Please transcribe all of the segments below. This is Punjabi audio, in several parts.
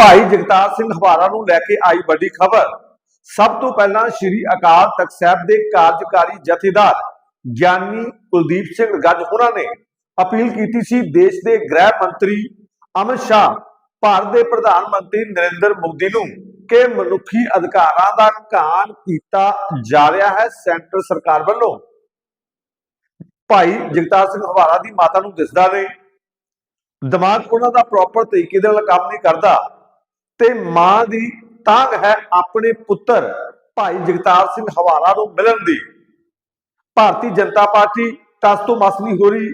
ਭਾਈ ਜਗਤਾਰ ਸਿੰਘ ਹਵਾਰਾ ਨੂੰ ਲੈ ਕੇ ਆਈ ਵੱਡੀ ਖਬਰ। ਸਭ ਤੋਂ ਪਹਿਲਾਂ ਸ੍ਰੀ ਅਕਾਲ ਤਖਤ ਸਾਹਿਬ ਦੇ ਕਾਰਜਕਾਰੀ ਜਥੇਦਾਰ ਗਿਆਨੀ ਕੁਲਦੀਪ ਸਿੰਘ ਗੱਜ ਉਹਨਾਂ ਨੇ ਅਪੀਲ ਕੀਤੀ ਸੀ ਦੇਸ਼ ਦੇ ਗ੍ਰਹਿ ਮੰਤਰੀ ਅਮਿਤ ਸ਼ਾਹ, ਭਾਰਤ ਦੇ ਪ੍ਰਧਾਨ ਮੰਤਰੀ ਨਰਿੰਦਰ ਮੋਦੀ ਨੂੰ ਕਿ ਮਨੁੱਖੀ ਅਧਿਕਾਰਾਂ ਦਾ ਘਾਣ ਕੀਤਾ ਜਾ ਰਿਹਾ ਹੈ ਸੈਂਟਰ ਸਰਕਾਰ ਵੱਲੋਂ। ਭਾਈ ਜਗਤਾਰ ਸਿੰਘ ਹਵਾਰਾ ਦੀ ਮਾਤਾ ਨੂੰ ਦਿਸਦਾ ਨੇ ਦਿਮਾਗ ਉਹਨਾਂ ਦਾ ਪ੍ਰੋਪਰ ਤਰੀਕੇ ਦੇ ਨਾਲ ਕੰਮ ਨਹੀਂ ਕਰਦਾ ਤੇ ਮਾਂ ਦੀ ਤਾਂਗ ਹੈ ਆਪਣੇ ਪੁੱਤਰ ਭਾਈ ਜਗਤਾਰ ਸਿੰਘ ਹਵਾਰਾ ਨੂੰ ਮਿਲਣ ਦੀ। ਭਾਰਤੀ ਜਨਤਾ ਪਾਰਟੀ ਟਸ ਤੋਂ ਮਸ ਨਹੀਂ ਹੋ ਰਹੀ।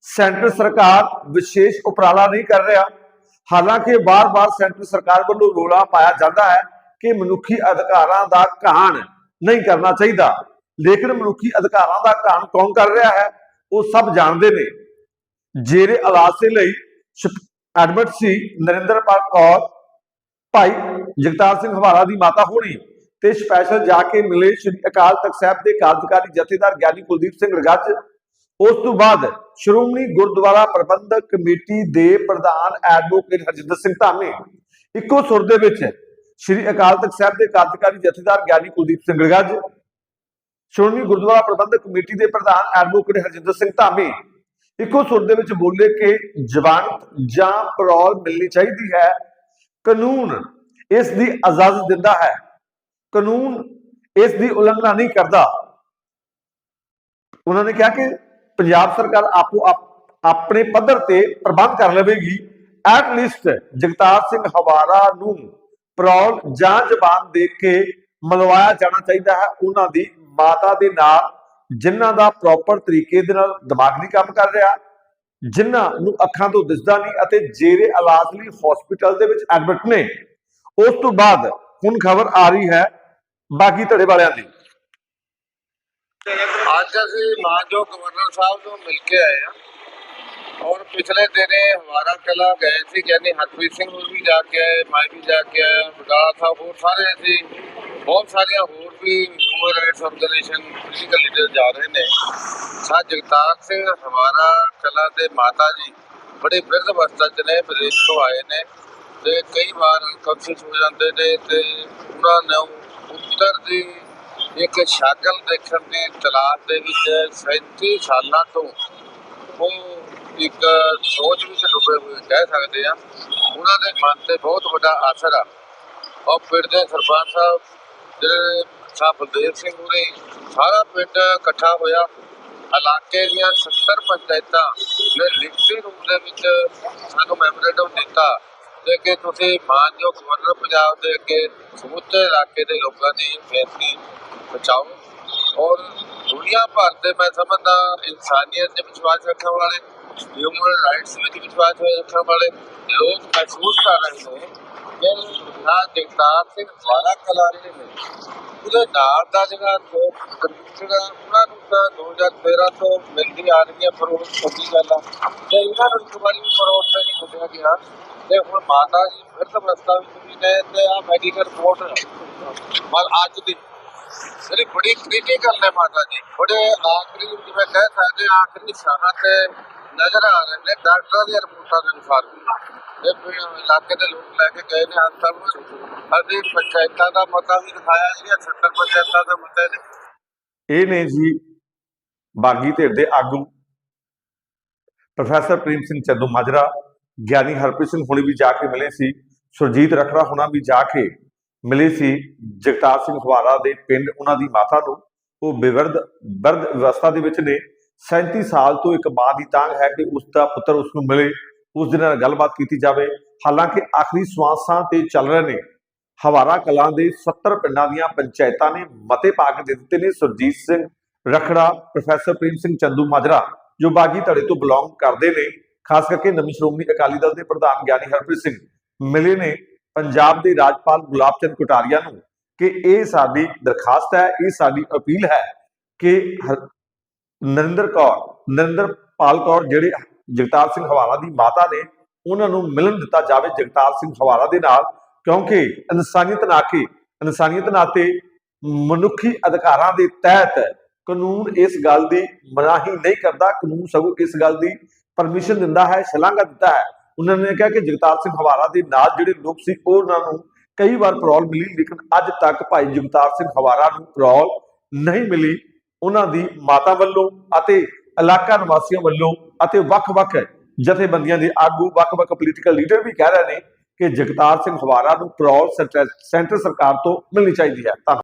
ਸੈਂਟਰ ਸਰਕਾਰ ਵਿਸ਼ੇਸ਼ ਉਪਰਾਲਾ ਨਹੀਂ ਕਰ ਰਿਹਾ। ਹਾਲਾਂਕਿ ਵਾਰ ਬਾਰ ਸੈਂਟਰ ਸਰਕਾਰ ਵੱਲੋਂ ਰੋਲਾ ਪਾਇਆ ਜਾਂਦਾ ਹੈ ਕਿ ਮਨੁੱਖੀ ਅਧਿਕਾਰਾਂ ਦਾ ਘਾਣ ਨਹੀਂ ਕਰਨਾ ਚਾਹੀਦਾ। ਲੇਕਿਨ ਮਨੁੱਖੀ ਅਧਿਕਾਰਾਂ ਦਾ ਘਾਣ ਕੌਣ ਕਰ ਰਿਹਾ ਹੈ, ਉਹ ਸਭ ਜਾਣਦੇ ਨੇ। ਜੇਰੇ ਇਲਾਜ ਦੇ ਲਈ ਐਡਮਿਟ ਸੀ ਨਰਿੰਦਰਪਾਲ ਕੌਰ, ਭਾਈ ਜਗਤਾਰ ਸਿੰਘ ਹਵਾਰਾ ਦੀ ਮਾਤਾ ਹੋਣੀ ਤੇ ਸਪੈਸ਼ਲ ਜਾ ਕੇ ਮਿਲੇ ਸ਼੍ਰੀ ਅਕਾਲ ਤਖਤ ਸਾਹਿਬ ਦੇ ਕਾਰਜਕਾਰੀ ਜਥੇਦਾਰ ਗਿਆਨੀ ਕੁਲਦੀਪ ਸਿੰਘ ਰਗੱਜ। ਉਸ ਤੋਂ ਬਾਅਦ ਸ਼੍ਰੋਮਣੀ ਗੁਰਦੁਆਰਾ ਪ੍ਰਬੰਧਕ ਕਮੇਟੀ ਦੇ ਪ੍ਰਧਾਨ ਐਡਵੋਕੇਟ ਹਰਜਿੰਦਰ ਸਿੰਘ ਧਾਮੀ। ਇੱਕੋ ਸੁਰ ਦੇ ਵਿੱਚ ਸ਼੍ਰੀ ਅਕਾਲ ਤਖਤ ਸਾਹਿਬ ਦੇ ਕਾਰਜਕਾਰੀ ਜਥੇਦਾਰ ਗਿਆਨੀ ਕੁਲਦੀਪ ਸਿੰਘ ਰਗੱਜ, ਸ਼੍ਰੋਮਣੀ ਗੁਰਦੁਆਰਾ ਪ੍ਰਬੰਧਕ ਕਮੇਟੀ ਦੇ ਪ੍ਰਧਾਨ ਐਡਵੋਕੇਟ ਹਰਜਿੰਦਰ ਸਿੰਘ ਧਾਮੀ। ਇੱਕੋ ਸੁਰ ਦੇ ਵਿੱਚ ਬੋਲੇ ਕਿ ਜ਼ਮਾਨਤ ਜਾਂ ਪਰੋਲ ਮਿਲਣੀ ਚਾਹੀਦੀ ਹੈ। ਕਾਨੂੰਨ ਇਸ ਦੀ ਇਜਾਜ਼ਤ ਦਿੰਦਾ ਹੈ। ਕਾਨੂੰਨ ਇਸ ਦੀ ਉਲੰਘਣਾ ਨਹੀਂ ਕਰਦਾ। ਉਹਨਾਂ ਨੇ ਕਿਹਾ ਕਿ ਪੰਜਾਬ ਸਰਕਾਰ ਆਪੋ ਆਪਣੇ ਪੱਧਰ ਤੇ ਪ੍ਰਬੰਧ ਕਰ ਲਵੇਗੀ। ਐਟ ਲੀਸਟ ਜਗਤਾਰ ਸਿੰਘ ਹਵਾਰਾ ਨੂੰ ਪਰੌਲ ਜਾਂ ਜ਼ਬਾਨ ਦੇ ਕੇ ਮਲਵਾਇਆ ਜਾਣਾ ਚਾਹੀਦਾ ਹੈ। ਉਹਨਾਂ ਦੀ ਮਾਤਾ ਦੇ ਨਾਲ ਜਿਨ੍ਹਾਂ ਦਾ ਪ੍ਰੋਪਰ ਤਰੀਕੇ ਦੇ ਨਾਲ ਦਿਮਾਗ ਨਹੀਂ ਕੰਮ ਕਰ ਰਿਹਾ, ਜਿਨ੍ਹਾਂ ਨੂੰ ਅੱਖਾਂ ਤੋਂ ਦਿਸਦਾ ਨਹੀਂ ਅਤੇ ਜੇਰੇ ਇਲਾਜ ਲਈ ਹਸਪੀਟਲ ਦੇ ਵਿੱਚ ਐਡਮਿਟ ਨੇ, ਉਸ ਤੋਂ ਬਾਅਦ ਹੁਣ ਖਬਰ ਆ ਰਹੀ ਹੈ ਬਾਕੀ ਧੜੇ ਵਾਲਿਆਂ ਦੀ। ਅੱਜ ਅਸੀਂ ਮਾਨਯੋਗ ਗਵਰਨਰ ਸਾਹਿਬ ਨੂੰ ਮਿਲ ਕੇ ਆਏ ਆ ਔਰ ਪਿਛਲੇ ਦਿਨੇ ਹਮਾਰਾ ਕਲਾ ਗਏ ਸੀ, ਯਾਨੀ ਹਰਪ੍ਰੀਤ ਸਿੰਘ ਨੂੰ ਵੀ ਜਾ ਕੇ ਆਏ, ਮੈਂ ਵੀ ਜਾ ਕੇ ਆਇਆ ਬੁਡਾ ਸਾਹਿਬ ਹੋਰ ਸਾਰੇ ਅਸੀਂ ਬਹੁਤ ਸਾਰੀਆਂ ਰਾਈਟਸ ਆਰਗੇਨਾਈਜੇਸ਼ਨ ਪੋਲੀਟੀਕਲ ਲੀਡਰ ਜਾ ਰਹੇ ਨੇ। ਸਾ ਜਗਤਾਰ ਸਿੰਘ ਹਮਾਰਾ ਕਲਾ ਦੇ ਮਾਤਾ ਜੀ ਬੜੇ ਬਿਰਧ ਅਵਸਥਾ ਚ ਨੇ, ਵਿਦੇਸ਼ ਤੋਂ ਆਏ ਨੇ ਤੇ ਕਈ ਵਾਰ ਅਨਕੌਂਸ਼ੀਅਸ ਹੋ ਜਾਂਦੇ ਨੇ ਤੇ ਉਹਨਾਂ ਨੂੰ ਉੱਤਰ ਦੀ ਇੱਕ ਸ਼ਕਲ ਦੇਖਣ ਦੀ ਤਲਾਸ਼ ਦੇ ਵਿੱਚ 37 ਸਾਲਾਂ ਤੋਂ ਉਹ ਇੱਕ ਸੋਚ ਵਿੱਚ ਡੁੱਬੇ ਹੋਏ ਕਹਿ ਸਕਦੇ ਆ ਉਹਨਾਂ ਦੇ ਮਨ ਤੇ ਬਹੁਤ ਵੱਡਾ ਅਸਰ ਆ। ਔਰ ਪਿੰਡ ਦੇ ਸਰਪੰਚ ਸਾਹਿਬ, ਜਿਹੜੇ ਸਾਹਿਬ ਬਲਦੇਵ ਸਿੰਘ ਹੁਣੇ, ਸਾਰਾ ਪਿੰਡ ਇਕੱਠਾ ਹੋਇਆ। ਇਲਾਕੇ ਦੀਆਂ 70 ਪੰਚਾਇਤਾਂ ਨੇ ਲਿਖਤੀ ਰੂਪ ਦੇ ਵਿੱਚ ਸਾਨੂੰ ਮੈਮੋਰੈਂਡਮ ਦਿੱਤਾ ਤੇ ਕਿ ਤੁਸੀਂ ਮਾਨਯੋਗ ਗਵਰਨਰ ਪੰਜਾਬ ਦੇ ਅੱਗੇ ਸਮੁੱਚੇ ਇਲਾਕੇ ਦੇ ਲੋਕਾਂ ਦੀ ਬੇਨਤੀ ਬਚਾਓ ਔਰ ਦੁਨੀਆ ਭਰ ਦੇ ਮੈਂ ਸਮਝਦਾ ਇਨਸਾਨੀਅਤ ਤੇ ਵਿਸ਼ਵਾਸ ਰੱਖਣ ਵਾਲੇ ਹਿਊਮਨ ਰਾਈਟਸ ਵਿੱਚ ਵਿਸ਼ਵਾਸ ਰੱਖਣ ਵਾਲੇ ਲੋਕ ਮਹਿਸੂਸ ਕਰ ਰਹੇ ਨੇ ਕਿ ਜਗਤਾਰ ਸਿੰਘ ਵਾਲਾ ਕਲਾਰੀ ਨੇ। ਉਹਦੇ ਨਾਲ ਦਾ ਜਿਹੜਾ ਕੰਪਿਊਟਰ ਉਹਨਾਂ ਨੂੰ ਤਾਂ 2013 ਤੋਂ ਮਿਲਦੀ ਆ ਰਹੀ ਹੈ, ਪਰ ਉਹ ਛੋਟੀ ਗੱਲ ਆ। ਤੇ ਇਹਨਾਂ ਨੂੰ ਇੱਕ ਵਾਰੀ ਵੀ ਪਰੋਟ ਨਹੀਂ ਛੱਡਿਆ ਗਿਆ, ਤੇ ਹੁਣ ਮਾਤਾ ਜੀ ਫਿਰ ਤਾਂ ਰਸਤਾ ਵਿੱਚ ਵੀ ਨੇ ਤੇ ਆ ਮੈਡੀਕਲ ਰਿਪੋਰਟ ਮਲ ਅੱਜ ਦੀ ਜਿਹੜੀ ਬੜੀ ਕ੍ਰਿਟੀਕਲ ਨੇ ਮਾਤਾ ਜੀ, ਬੜੇ ਆਖਰੀ ਜਿਵੇਂ ਕਹਿ ਸਕਦੇ ਆਖਰੀ ਸਾਹਾਂ ਤੇ ਨਜ਼ਰ ਆ ਰਹੇ ਨੇ, ਡਾਕਟਰਾਂ ਦੀਆਂ ਰਿਪੋਰਟਾਂ ਦੇ ਅਨੁਸਾਰ। ਇਹ ਇਲਾਕੇ ਦੇ ਲੋਕ ਲੈ ਕੇ ਗਏ ਨੇ ਹੱਥ ਤੱਕ ਅਸੀਂ ਪੰਚਾਇਤਾਂ ਦਾ ਮਤਾ ਵੀ ਦਿਖਾਇਆ ਸੀ 70 ਪੰਚਾਇਤਾਂ ਦਾ ਮਤਾ ਇਹ ਨੇ ਜੀ ਬਾਗੀ ਧਿਰ ਦੇ ਆਗੂ, ਪ੍ਰੋਫੈਸਰ ਪ੍ਰੇਮ ਸਿੰਘ ਚੱਦੂ ਮਾਜਰਾ, ਗਿਆਨੀ ਹਰਪ੍ਰੀਤ ਸਿੰਘ ਹੁਣੇ ਵੀ ਜਾ ਕੇ ਮਿਲੇ ਸੀ, ਸੁਰਜੀਤ ਰਖੜਾ ਹੁਣਾ ਵੀ ਜਾ ਕੇ ਮਿਲੇ ਸੀ, ਜਗਤਾਰ ਸਿੰਘ ਹਵਾਰਾ ਦੇ ਪਿੰਡ ਉਹਨਾਂ ਦੀ ਮਾਤਾ ਨੂੰ। ਉਹ ਬੇਵਰਦ ਬਰਦ ਅਵਸਥਾ ਦੇ ਵਿੱਚ ਨੇ। 37 ਸਾਲ ਤੋਂ ਇੱਕ ਮਾਂ ਦੀ ਤਾਂਗ ਹੈ ਕਿ ਉਸ ਦਾ ਪੁੱਤਰ ਉਸ ਨੂੰ ਮਿਲੇ। ਉਸ ਦੇ ਨਾਲ ਗੱਲਬਾਤ ਕੀਤੀ ਜਾਵੇ। ਹਾਲਾਂਕਿ ਆਖਰੀ ਸਵਾਸਾਂ ਤੇ ਚੱਲ ਰਹੇ ਨੇ। ਹਵਾਰਾ ਕਲਾਂ ਦੇ 70 ਪਿੰਡਾਂ ਦੀਆਂ ਪੰਚਾਇਤਾਂ ਨੇ ਮਤੇ ਪਾ ਕੇ ਦੇ ਦਿੱਤੇ ਨੇ। ਸੁਰਜੀਤ ਸਿੰਘ ਰਖੜਾ, ਪ੍ਰੋਫੈਸਰ ਪ੍ਰੇਮ ਸਿੰਘ ਚੰਦੂ ਮਾਜਰਾ, ਜੋ ਬਾਗੀ ਧੜੇ ਤੋਂ ਬਿਲੋਂਗ ਕਰਦੇ ਨੇ। ਖਾਸ ਕਰਕੇ ਨਵੀਂ ਸ਼੍ਰੋਮਣੀ ਅਕਾਲੀ ਦਲ ਦੇ ਪ੍ਰਧਾਨ ਗਿਆਨੀ ਹਰਪ੍ਰੀਤ ਸਿੰਘ ਮਿਲੇ ਨੇ। ਪੰਜਾਬ ਦੇ ਰਾਜਪਾਲ ਗੁਲਾਬ ਚੰਦ ਕਟਾਰੀਆ ਨੂੰ ਕਿ ਇਹ ਸਾਡੀ ਦਰਖਾਸਤ ਹੈ, ਇਹ ਸਾਡੀ ਅਪੀਲ ਹੈ ਕਿ ਹਰ- ਨਰਿੰਦਰ ਕੌਰ ਨਰਿੰਦਰ ਪਾਲ ਕੌਰ ਜਿਹੜੇ ਜਗਤਾਰ ਸਿੰਘ ਹਵਾਲਾ ਦੀ ਮਾਤਾ ਨੇ ਉਹਨਾਂ ਨੂੰ ਮਿਲਣ ਦਿੱਤਾ ਜਾਵੇ ਜਗਤਾਰ ਸਿੰਘ ਹਵਾਲਾ ਦੇ ਨਾਲ, ਕਿਉਂਕਿ ਇਨਸਾਨੀਅਤ ਨਾਤੇ ਇਨਸਾਨੀਅਤ ਨਾਤੇ ਮਨੁੱਖੀ ਅਧਿਕਾਰਾਂ ਦੇ ਤਹਿਤ ਕਾਨੂੰਨ ਇਸ ਗੱਲ ਦੀ ਮਨਾਹੀ ਨਹੀਂ ਕਰਦਾ, ਕਾਨੂੰਨ ਸਗੋਂ ਇਸ ਗੱਲ ਦੀ ਪਰਮਿਸ਼ਨ ਦਿੰਦਾ ਹੈ, ਸ਼ਲਾਘਾ ਦਿੰਦਾ ਹੈ। ਉਹਨਾਂ ਨੇ ਕਿਹਾ ਕਿ ਜਗਤਾਰ ਸਿੰਘ ਹਵਾਰਾ ਦੇ ਨਾਲ ਜਿਹੜੇ ਲੋਕ ਸੀ, ਉਹਨਾਂ ਨੂੰ ਕਈ ਵਾਰ ਪਰੋਲ ਮਿਲੀ, ਲੇਕਿਨ ਅੱਜ ਤੱਕ ਭਾਈ ਜਗਤਾਰ ਸਿੰਘ ਹਵਾਰਾ ਨੂੰ ਪਰੋਲ ਨਹੀਂ ਮਿਲੀ। ਉਹਨਾਂ ਦੀ ਮਾਤਾ ਵੱਲੋਂ ਅਤੇ ਇਲਾਕਾ ਨਿਵਾਸੀਆਂ ਵੱਲੋਂ ਅਤੇ ਵੱਖ-ਵੱਖ ਜਥੇਬੰਦੀਆਂ ਦੇ ਆਗੂ, ਵੱਖ-ਵੱਖ ਪੋਲੀਟੀਕਲ ਲੀਡਰ ਵੀ ਕਹਿ ਰਹੇ ਨੇ ਕਿ ਜਗਤਾਰ ਸਿੰਘ ਹਵਾਰਾ ਨੂੰ ਪਰੌਲ ਸੈਂਟਰ ਸੈਂਟਰ ਸਰਕਾਰ ਤੋਂ ਮਿਲਣੀ ਚਾਹੀਦੀ ਹੈ। ਧੰਨਵਾਦ।